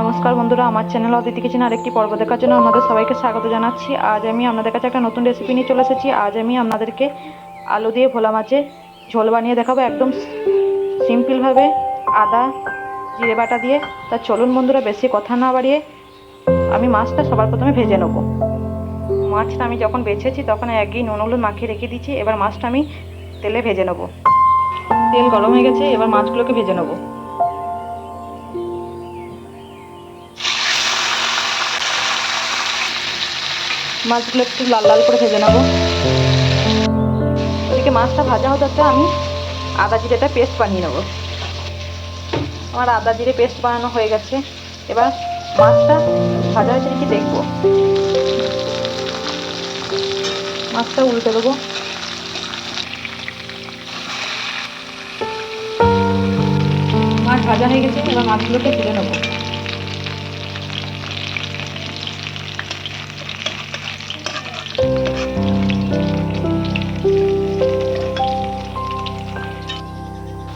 নমস্কার বন্ধুরা, আমার চ্যানেল অদিতি কিচেন আরেকটি পর্ব দেখার জন্য আপনাদের সবাইকে স্বাগত জানাচ্ছি। আজ আমি আপনাদের কাছে একটা নতুন রেসিপি নিয়ে চলে এসেছি। আজ আমি আপনাদেরকে আলু দিয়ে ভোলা মাছের ঝোল বানিয়ে দেখাবো একদম সিম্পলভাবে আদা, জিরে বাটা দিয়ে। তা চলুন বন্ধুরা, বেশি কথা না বাড়িয়ে আমি মাছটা সবার প্রথমে ভেজে নেব। মাছটা আমি যখন বেছেছি, তখন একই নুন হলুদ মাখিয়ে রেখে দিচ্ছি এবার মাছটা আমি তেলে ভেজে নেব। তেল গরম হয়ে গেছে, এবার মাছগুলোকে ভেজে নেব। মাছগুলো একটু লাল লাল করে ভেজে নেব। ওদিকে মাছটা ভাজা হতে হতে আমি আদা জিরেটা পেস্ট বানিয়ে নেব। আমার আদা জিরে পেস্ট বানানো হয়ে গেছে। এবার মাছটা ভাজা হয়েছে নাকি দেখব। মাছটা উল্টে দেবো। মাছ ভাজা হয়ে গেছে, এবার মাছগুলোকে তুলে নেব।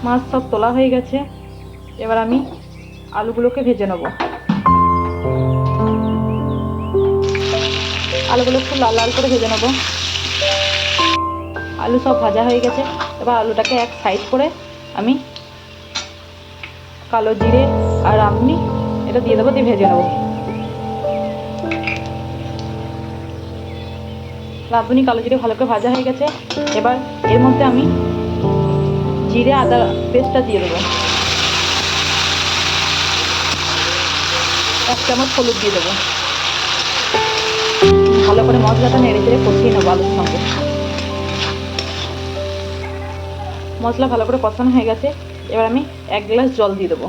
মাছ সব তোলা হয়ে গেছে। এবার আমি আলুগুলোকে ভেজে নেব। আলুগুলো একটু লাল লাল করে ভেজে নেব। আলু সব ভাজা হয়ে গেছে। এবার আলুটাকে এক সাইড করে আমি কালো জিরে আর আপনি এটা দিয়ে দেবো, দিয়ে ভেজে নেব। রাঁধুনি কালো জিরে ভালো করে ভাজা হয়ে গেছে। এবার এর মধ্যে আমি জিরে আদা পেস্টটা দিয়ে দেবো। এক চামচ হলুদ দিয়ে দেবো। ভালো করে মশলাটা নেড়ে চেড়ে কষিয়ে নেব আলুর সঙ্গে। মশলা ভালো করে কষানো হয়ে গেছে। এবার আমি এক গ্লাস জল দিয়ে দেবো।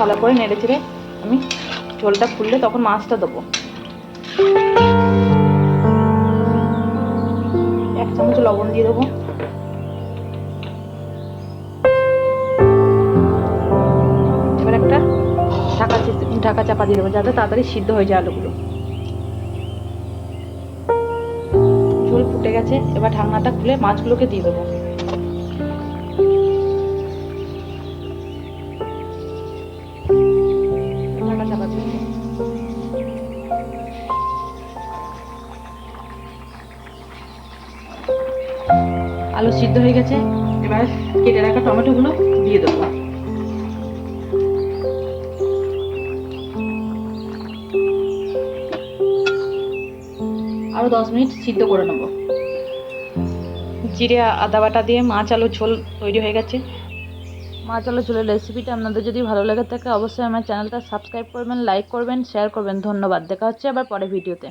ভালো করে নেড়ে চেড়ে আমি ঝোলটা ফুললে তখন মাছটা দেবো। লবণ দিয়ে দেবো। এবার একটা ঢাকা ঢাকা চাপা দিয়ে দেবো, যাতে তাড়াতাড়ি সিদ্ধ হয়ে যায় আলুগুলো। ঝোল ফুটে গেছে, এবার ঢাকনাটা খুলে মাছগুলোকে দিয়ে দেবো। আলু সিদ্ধ হয়ে গেছে, এবার কেটে রাখা টমেটোগুলো দিয়ে দেবো। আরও দশ মিনিট সিদ্ধ করে নেব। জিরে, আদা বাটা দিয়ে মাছ আলু ঝোল তৈরি হয়ে গেছে। মাছ আলু ঝোলের রেসিপিটা আপনাদের যদি ভালো লাগে থাকে, অবশ্যই আমার চ্যানেলটা সাবস্ক্রাইব করবেন লাইক করবেন শেয়ার করবেন। ধন্যবাদ। দেখা হচ্ছে আবার পরে ভিডিওতে